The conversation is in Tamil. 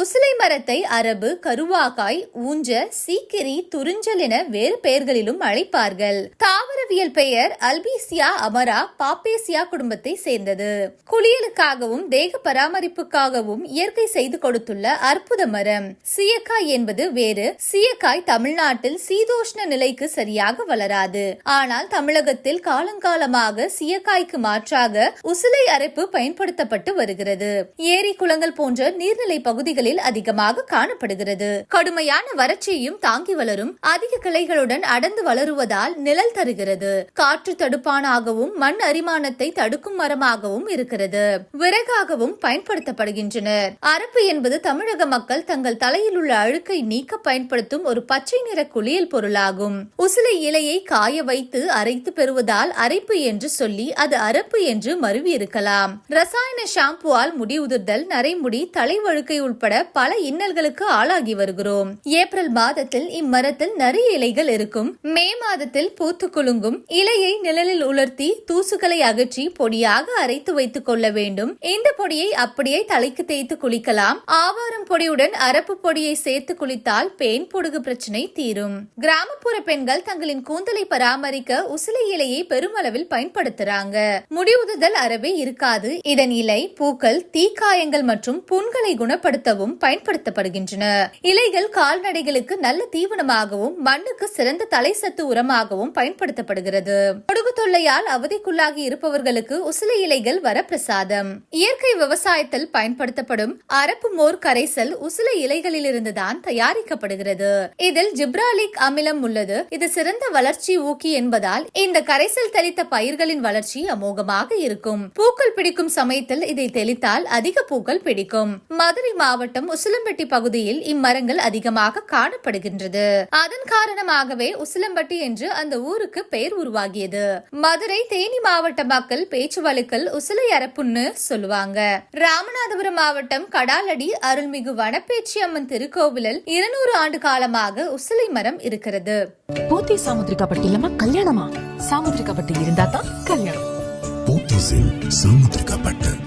உசிலை மரத்தை அரபு கருவாக்காய் ஊஞ்ச சீக்கிரி துறிஞ்சல் என வேறு பெயர்களிலும் அழைப்பார்கள். தாவரவியல் பெயர் அல்பீசியா அமரா பாப்பேசியா குடும்பத்தை சேர்ந்தது. குளியலுக்காகவும் தேக பராமரிப்புக்காகவும் இயற்கை செய்து கொடுத்துள்ள அற்புத மரம். சீயக்காய் என்பது வேறு சீயக்காய் தமிழ்நாட்டில் சீதோஷ்ண நிலைக்கு சரியாக வளராது. ஆனால் தமிழகத்தில் காலங்காலமாக சீயக்காய்க்கு மாற்றாக உசிலை அரைப்பு பயன்படுத்தப்பட்டு வருகிறது. ஏரி குளங்கள் போன்ற நீர்நிலை பகுதிகளில் இடங்களில் அதிகமாக காணப்படுகிறது. கடுமையான வறட்சியையும் தாங்கி வளரும் அதிக கிளைகளுடன் அடர்ந்து வளருவதால் நிழல் தருகிறது. காற்று தடுப்பானாகவும் மண் அரிமானத்தை தடுக்கும் மரமாகவும் இருக்கிறது. விறகாகவும் பயன்படுத்தப்படுகின்றனர். அரப்பு என்பது தமிழக மக்கள் தங்கள் தலையில் உள்ள அழுக்கை நீக்க பயன்படுத்தும் ஒரு பச்சை நிற குளியல் பொருளாகும். உசிலை இலையை காய வைத்து அரைத்து பெறுவதால் அரைப்பு என்று சொல்லி அது அரப்பு என்று மருவி இருக்கலாம். ரசாயன ஷாம்புவால் முடி உதிர்தல் நரைமுடி தலைவழுக்கை உட்பட பல இன்னல்களுக்கு ஆளாகி வருகிறோம். ஏப்ரல் மாதத்தில் இம்மரத்தில் நிறைய இலைகள் இருக்கும். மே மாதத்தில் பூத்து குலுங்கும். இலையை நிழலில் உலர்த்தி தூசுகளை அகற்றி பொடியாக அரைத்து வைத்துக் கொள்ள வேண்டும். இந்த பொடியை அப்படியே தலைக்கு தேய்த்து குளிக்கலாம். ஆவாரம் பொடியுடன் அரப்பு பொடியை சேர்த்து குளித்தால் பேன் பொடுகு பிரச்சனை தீரும். கிராமப்புற பெண்கள் தங்களின் கூந்தலை பராமரிக்க உசிலை இலையை பெருமளவில் பயன்படுத்துறாங்க. முடிவுதுதல் அறவே இருக்காது. இதன் இலை பூக்கள் தீக்காயங்கள் மற்றும் புண்களை குணப்படுத்தவும் பயன்படுத்தப்படுகின்றன. இலைகள் கால்நடைகளுக்கு நல்ல தீவனமாகவும் மண்ணுக்கு சிறந்த தலை சத்து உரமாகவும் பயன்படுத்தப்படுகிறது. பொடுகு தொல்லையால் அவதிக்குள்ளாகி இருப்பவர்களுக்கு உசிலை இலைகள் வரப்பிரசாதம். இயற்கை விவசாயத்தில் பயன்படுத்தப்படும் அரப்பு மோர் கரைசல் உசிலை இலைகளிலிருந்துதான் தயாரிக்கப்படுகிறது. இதில் ஜிப்ராலிக் அமிலம் உள்ளது. இது சிறந்த வளர்ச்சி ஊக்கி என்பதால் இந்த கரைசல் தெளித்த பயிர்களின் வளர்ச்சி அமோகமாக இருக்கும். பூக்கள் பிடிக்கும் சமயத்தில் இதை தெளித்தால் அதிக பூக்கள் பிடிக்கும். மதுரை மாவட்டம் உசிலம்பட்டி பகுதியில் இம்மரங்கள் அதிகமாக காணப்படுகின்றது. அதன் காரணமாகவே உசிலம்பட்டி என்று அந்த ஊருக்கு பெயர் உருவாகியது. மதுரை தேனி மாவட்ட மக்கள் பேச்சு வழக்கில் உசிலை அரப்புன்னு சொல்லுவாங்க. ராமநாதபுரம் மாவட்டம் கடாலடி அருள்மிகு வனப்பேச்சி அம்மன் திருக்கோவிலில் இருநூறு ஆண்டு காலமாக உசிலை மரம் இருக்கிறது. போத்தி சாமுத்திரிகா பட்டி இல்லாம கல்யாணமா? சாமுத்திரிகா பட்டி இருந்தா தான் கல்யாணம் போத்தீஸில் சாமுத்திரிக்கப்பட்ட